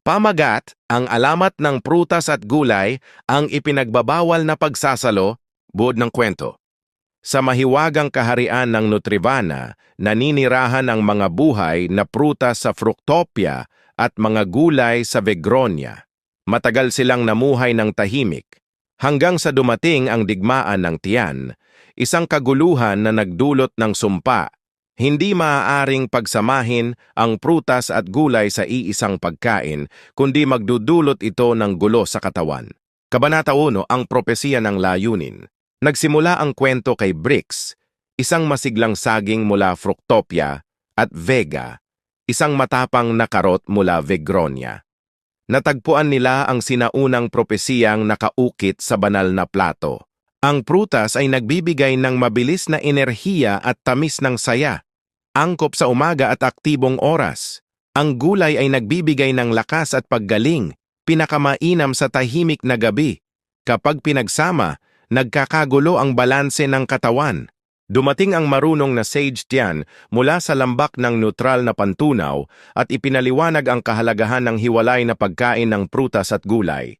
Pamagat, ang alamat ng prutas at gulay ang ipinagbabawal na pagsasalo, buod ng kwento. Sa mahiwagang kaharian ng Nutrivana, naninirahan ang mga buhay na prutas sa Fructopia at mga gulay sa Vegronia. Matagal silang namuhay ng tahimik, hanggang sa dumating ang digmaan ng tiyan, isang kaguluhan na nagdulot ng sumpa. Hindi maaaring pagsamahin ang prutas at gulay sa iisang pagkain, kundi magdudulot ito ng gulo sa katawan. Kabanata 1 ang propesiya ng layunin. Nagsimula ang kwento kay Brix, isang masiglang saging mula Fructopia, at Vega, isang matapang na karot mula Vegronia. Natagpuan nila ang sinaunang propesiyang nakaukit sa banal na plato. Ang prutas ay nagbibigay ng mabilis na enerhiya at tamis ng saya. Angkop sa umaga at aktibong oras. Ang gulay ay nagbibigay ng lakas at paggaling, pinakamainam sa tahimik na gabi. Kapag pinagsama, nagkakagulo ang balanse ng katawan. Dumating ang marunong na sage Tian mula sa lambak ng neutral na pantunaw at ipinaliwanag ang kahalagahan ng hiwalay na pagkain ng prutas at gulay.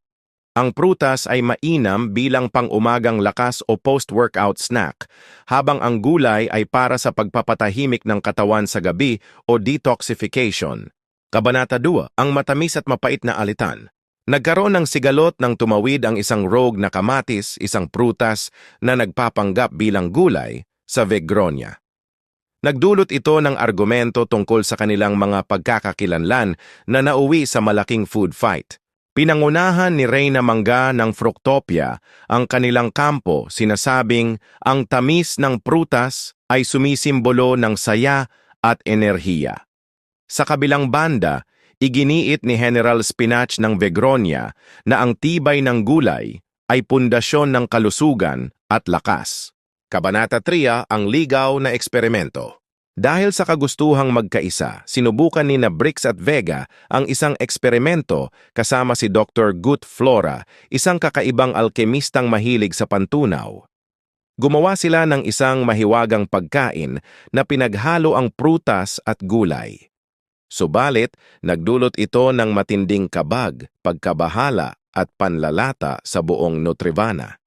Ang prutas ay mainam bilang pang-umagang lakas o post-workout snack, habang ang gulay ay para sa pagpapatahimik ng katawan sa gabi o detoxification. Kabanata 2, ang matamis at mapait na alitan. Nagkaroon ng sigalot nang tumawid ang isang rogue na kamatis, isang prutas na nagpapanggap bilang gulay sa Vegronia. Nagdulot ito ng argumento tungkol sa kanilang mga pagkakakilanlan na nauwi sa malaking food fight. Pinangunahan ni Reyna Mangga ng Fructopia ang kanilang kampo sinasabing ang tamis ng prutas ay sumisimbolo ng saya at enerhiya. Sa kabilang banda, iginiit ni General Spinach ng Vegronia na ang tibay ng gulay ay pundasyon ng kalusugan at lakas. Kabanata 3 ang ligaw na eksperimento. Dahil sa kagustuhang magkaisa, sinubukan ni na Brix at Vega ang isang eksperimento kasama si Dr. Gut Flora, isang kakaibang alkemistang mahilig sa pantunaw. Gumawa sila ng isang mahiwagang pagkain na pinaghalo ang prutas at gulay. Subalit, nagdulot ito ng matinding kabag, pagkabahala at panlalata sa buong Nutrivana.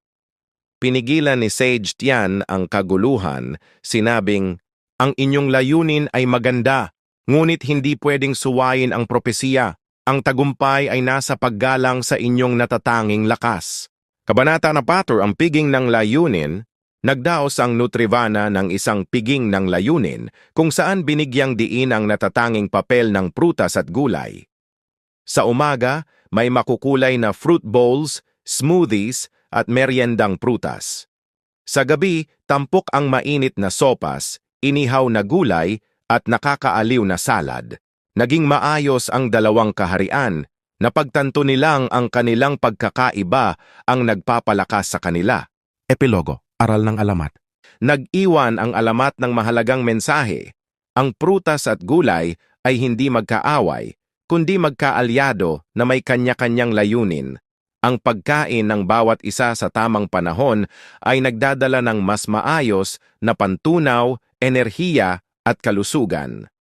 Pinigilan ni Sage Tian ang kaguluhan, sinabing, Ang inyong layunin ay maganda, ngunit hindi pwedeng suwayin ang propesiya. Ang tagumpay ay nasa paggalang sa inyong natatanging lakas. Kabanata na pator ang piging ng layunin, nagdaos ang Nutrivana ng isang piging ng layunin kung saan binigyang diin ang natatanging papel ng prutas at gulay. Sa umaga, may makukulay na fruit bowls, smoothies, at meriendang prutas. Sa gabi, tampok ang mainit na sopas, inihaw na gulay at nakakaaliw na salad. Naging maayos ang dalawang kaharian, napagtanto nilang ang kanilang pagkakaiba ang nagpapalakas sa kanila. Epilogo, Aral ng Alamat Nag-iwan ang alamat ng mahalagang mensahe. Ang prutas at gulay ay hindi magkaaway, kundi magkaalyado na may kanya-kanyang layunin. Ang pagkain ng bawat isa sa tamang panahon ay nagdadala ng mas maayos na pantunaw, enerhiya at kalusugan.